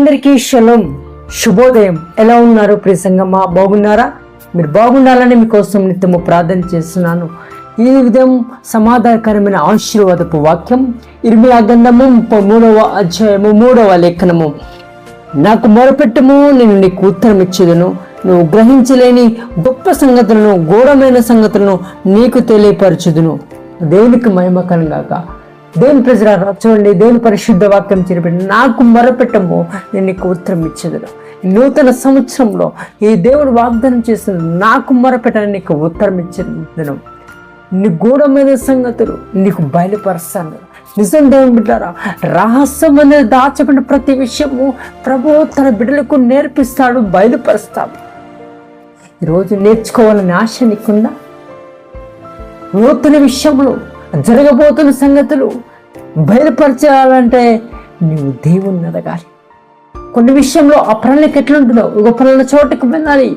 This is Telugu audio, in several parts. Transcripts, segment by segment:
అందరికీ శలం. శుభోదయం. ఎలా ఉన్నారు ప్రియ సంగమా? బాగున్నారా? మీరు బాగుండాలని మీకోసం నిత్యము ప్రార్థన చేస్తున్నాను. ఈ విధం సమాధానకరమైన ఆశీర్వాదపు వాక్యం ఇరవై గంధము ముప్పై మూడవ అధ్యాయము మూడవ లేఖనము. నాకు మొరపెట్టము నేను నీకు ఉత్తరం ఇచ్చేదను. నువ్వు గ్రహించలేని గొప్ప సంగతులను ఘోరమైన సంగతులను నీకు తెలియపరచుదును. దేవునికి మహిమ గాక దేవుని ప్రజల చూడండి దేవుని పరిశుద్ధ వాక్యం చెప్పండి. నాకు మొరపెట్టము నేను నీకు ఉత్తరం ఇచ్చేదను. నూతన సంవత్సరంలో ఈ దేవుడు వాగ్దానం చేసిన నాకు మొరపెట్టని నీకు ఉత్తరం ఇచ్చేదను. నీ గూఢమైన సంగతులు నీకు బయలుపరుస్తాను. నిజం దేవుని బిడ్డారా రహస్యం అనేది దాచబడిన ప్రతి విషయము ప్రభు తన బిడ్డలకు నేర్పిస్తాడు బయలుపరుస్తాడు. ఈరోజు నేర్చుకోవాలని ఆశ నీకుందా? నూతన విషయంలో జరగబోతున్న సంగతులు బయలుపరచాలంటే నీవు దేవుణ్ణి ఎదగాలి కొన్ని విషయంలో ఆ ప్రణాళిక ఎట్లుంటుందో ఒక పనుల చోటకు వెళ్ళాలి.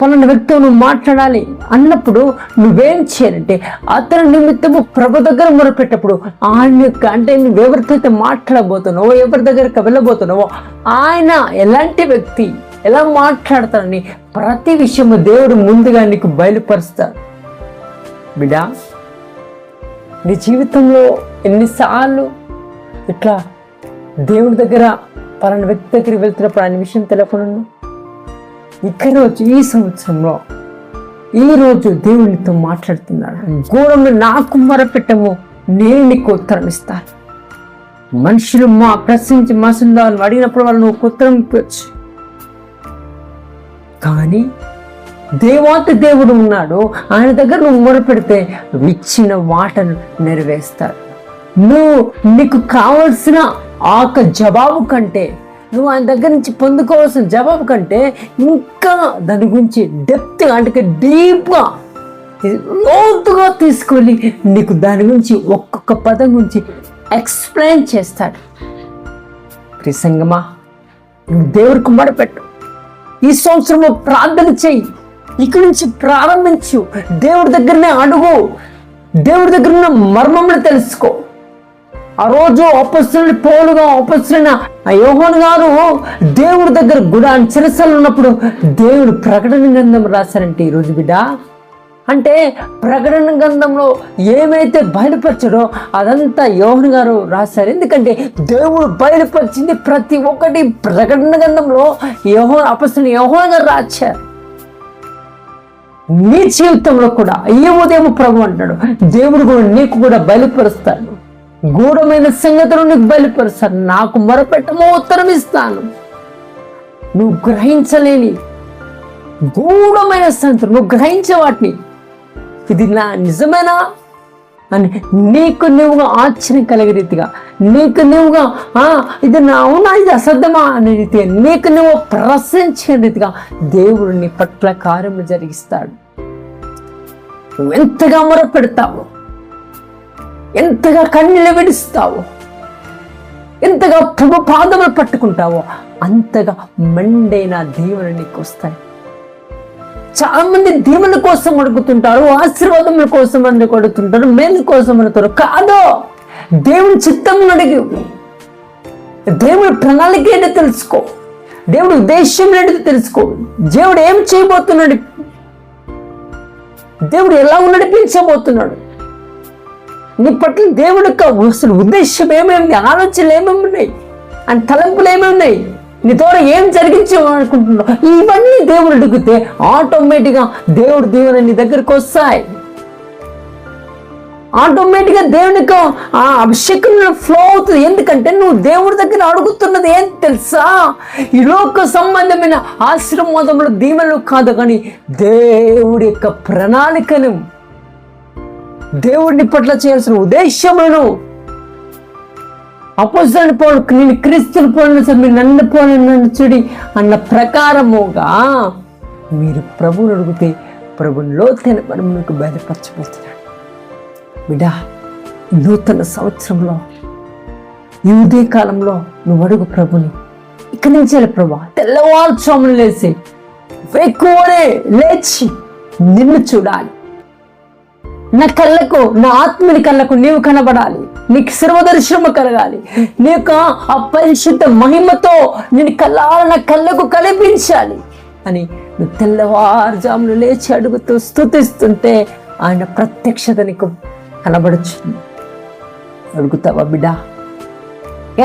పనుల వ్యక్తితో నువ్వు మాట్లాడాలి. అన్నప్పుడు నువ్వేం చేయాలంటే అతని నిమిత్తము ప్రభు దగ్గర మొరపెట్టప్పుడు ఆయన యొక్క అంటే నువ్వు ఎవరితో అయితే మాట్లాడబోతున్నావో ఎవరి దగ్గరకు వెళ్ళబోతున్నావో ఆయన ఎలాంటి వ్యక్తి ఎలా మాట్లాడతాడని ప్రతి విషయము దేవుడు ముందుగా నీకు బయలుపరుస్తాడు. బిడా నీ జీవితంలో ఎన్నిసార్లు ఇట్లా దేవుడి దగ్గర పలానా వ్యక్తి దగ్గరికి వెళ్తున్నప్పుడు ఆయన విషయం తెలియకుండా ఇక్కడ రోజు ఈ సంవత్సరంలో ఈ రోజు దేవునితో మాట్లాడుతున్నాడు. గూఢంలో నాకు మొరపెట్టము నేను నీకు ఉత్తరం ఇస్తాను మనుషులు మా ప్రశ్నించి మసందాలు అడిగినప్పుడు వాళ్ళు నువ్వు ఉత్తరం ఇవ్వచ్చు. కానీ దేవాతి దేవుడు ఉన్నాడు ఆయన దగ్గర నువ్వు మొరపెడితే పెడితే ఇచ్చిన వాటను నెరవేరుస్తాడు నువ్వు నీకు కావలసిన ఆక జవాబు కంటే నువ్వు ఆయన దగ్గర నుంచి పొందుకోవాల్సిన జవాబు కంటే ఇంకా దాని గురించి డెప్త్ అంటే డీప్గా లోతుగా తీసుకొని నీకు దాని గురించి ఒక్కొక్క పదం గురించి ఎక్స్ప్లెయిన్ చేస్తాడు. ప్రిసంగమా నువ్వు దేవుడికి మొరపెట్టు ఈ సంవత్సరంలో ప్రార్థన చెయ్యి ఇక్కడి నుంచి ప్రారంభించు. దేవుడి దగ్గరనే అడుగు. దేవుడి దగ్గర ఉన్న మర్మములు తెలుసుకో. ఆ రోజు అపస్తుని పోలుగా అపస్తున్న ఆ గారు దేవుడి దగ్గర గుడా చిరసలు ఉన్నప్పుడు దేవుడు ప్రకటన గ్రంథం రాశారంటే ఈరోజు బిడ్డ. అంటే ప్రకటన గ్రంథంలో ఏమైతే బయలుపరచడో అదంతా యోహన్ గారు రాశారు. ఎందుకంటే దేవుడు బయలుపరిచింది ప్రతి ఒక్కటి ప్రకటన గ్రంథంలో యోహో అపస్తుని యోహోన్ గారు రాశారు. నీ జీవితంలో కూడా ఈ ఉదయం ప్రభు అంటాడు దేవుడు కూడా నీకు కూడా బయలుపరుస్తాడు. గూఢమైన సంగతులు నీకు బయలుపరుస్తాడు. నాకు మొరపెట్టమో ఉత్తరం ఇస్తాను. నువ్వు గ్రహించలేని గూఢమైన సంగతులు నువ్వు గ్రహించే వాటిని. ఇది నా నిజమేనా? అని నీకు నువ్వు ఆశ్చర్యం కలిగే రీతిగా నీకు నువ్వుగా ఇది నా అవునా? ఇది అసద్ధమా? అనే రీతిగా నీకు నువ్వు ప్రశ్నించే రీతిగా దేవుడు నీ పట్ల కార్యములు జరిగిస్తాడు. నువ్వు ఎంతగా మొరపెడతావు ఎంతగా కన్నీళ్ళు విడుస్తావు ఎంతగా ప్రభు పాదములు పట్టుకుంటావో అంతగా మెండైన దేవుని నీకు వస్తాయి. చాలామంది మంది కోసం అడుగుతుంటారు ఆశీర్వాదముల కోసం అని అడుగుతుంటారు మేలు కోసం అడుగుతారు కాదో! దేవుని చిత్తం అడిగి దేవుడి ప్రణాళిక ఏంటో తెలుసుకో. దేవుడి ఉద్దేశం ఏంటో తెలుసుకో. దేవుడు ఏం చేయబోతున్నాడు? దేవుడు ఎలా నడిపించబోతున్నాడు? నీ పట్ల దేవుడు యొక్క అసలు ఉద్దేశం ఏమేమి ఆలోచనలు ఏమేమి ఉన్నాయి? అని తలంపులు ఏమేమి ఉన్నాయి? నీ ద్వారా ఏం జరిగించాలనుకుంటున్నావు? ఇవన్నీ దేవుడు అడిగితే ఆటోమేటిక్గా దేవుడు దేవుని నీ దగ్గరికి వస్తాయి. ఆటోమేటిక్గా దేవునికి ఆ అభిషేకంలో ఫ్లో అవుతుంది. ఎందుకంటే నువ్వు దేవుడి దగ్గర అడుగుతున్నది ఏం తెలుసా? ఈ లోక సంబంధమైన ఆశ్రమోదములు దీవెనలు కాదు కానీ దేవుడి యొక్క ప్రణాళికను దేవుడిని పట్ల చేయాల్సిన ఉద్దేశములను అపోజిట్ పోను నేను క్రీస్తుని పోను సార్ మీరు నన్ను పోను నన్ను చూడి అన్న ప్రకారముగా మీరు ప్రభువుని అడిగితే ప్రభుని లోతైన మనం మీకు బయలుపరచబోతున్నాడు. బిడా నూతన సంవత్సరంలో ఈ ఉదయ కాలంలో నువ్వు అడుగు ప్రభుని. ఇక్కడి నుంచే ప్రభా తెల్లవారుచోములు లేచి ఎక్కువనే లేచి నిన్ను చూడాలి. నా కళ్ళకు నా ఆత్మని కళ్ళకు నీవు కనబడాలి. నీకు సర్వదర్శనము కలగాలి. నీ యొక్క ఆ పరిశుద్ధ మహిమతో నేను కళ్ళాల నా కళ్ళకు కనిపించాలి అని నువ్వు తెల్లవారుజాములు లేచి అడుగుతూ స్థుతిస్తుంటే ఆయన ప్రత్యక్షత నీకు కనబడుచుంది. అడుగుతావా బిడ్డా?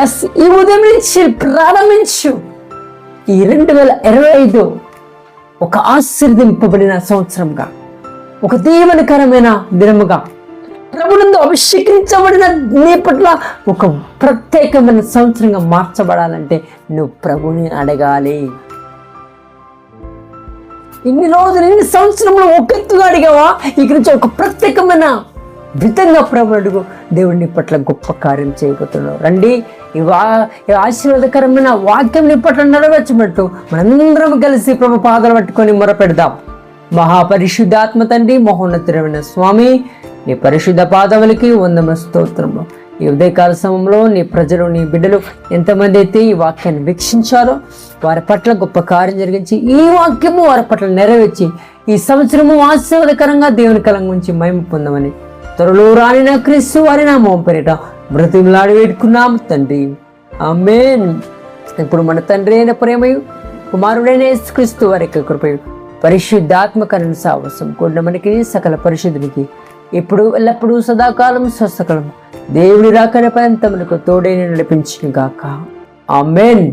ఎస్ ఈ ఉదయం నుంచి ప్రారంభించు. ఈ రెండు వేల ఇరవై ఐదు ఒక ఆశీర్దింపబడిన సంవత్సరంగా ఒక దీవనకరమైన దినముగా ప్రభునందు అభిషేకించబడిన నీ పట్ల ఒక ప్రత్యేకమైన సంవత్సరంగా మార్చబడాలంటే నువ్వు ప్రభుని అడగాలి. ఇన్ని రోజులు ఇన్ని సంవత్సరంలో ఒక ఎత్తుగా అడిగావా? ఇక నుంచి ఒక ప్రత్యేకమైన విధంగా ప్రభు అడుగు దేవుడిని పట్ల గొప్ప కార్యం చేయబోతున్నావు రండి ఈ వా ఈ ఆశీర్వాదకరమైన వాక్యం నీ పట్ల నెరవేర్చబట్టు మనందరం కలిసి ప్రభు పాదాలు పట్టుకొని మొరపెడదాం. మహాపరిశుద్ధాత్మ తండ్రి మహోన్నతమైన స్వామి నీ పరిశుద్ధ పాదవులకి వందమ స్తోత్రము. ఈ ఉదయకాల సమయంలో నీ ప్రజలు నీ బిడ్డలు ఎంతమంది అయితే ఈ వాక్యాన్ని వీక్షించారో వారి పట్ల గొప్ప కార్యం జరిగించి ఈ వాక్యము వారి పట్ల నెరవేర్చి ఈ సంవత్సరము ఆశీర్వాదకరంగా దేవుని కలం గురించి మహిమ పొందమని త్వరలో రాని నా క్రీస్తు వారి నా మోం పేరిట బ్రతిమలాడి వేడుకున్నాం తండ్రి. ఆమెన్. ఇప్పుడు మన తండ్రి అయిన ప్రేమయు కుమారుడైన క్రీస్తు వారి యొక్క కృపయు పరిశుద్ధాత్మకరణ సావసం కూడిన మనకి సకల పరిశుద్ధునికి ఇప్పుడు ఎల్లప్పుడూ సదాకాలం స్వస్థకలం. దేవుడి రాకడ పర్యంతములకు తోడైన నడిపించిన గాక. ఆమెన్.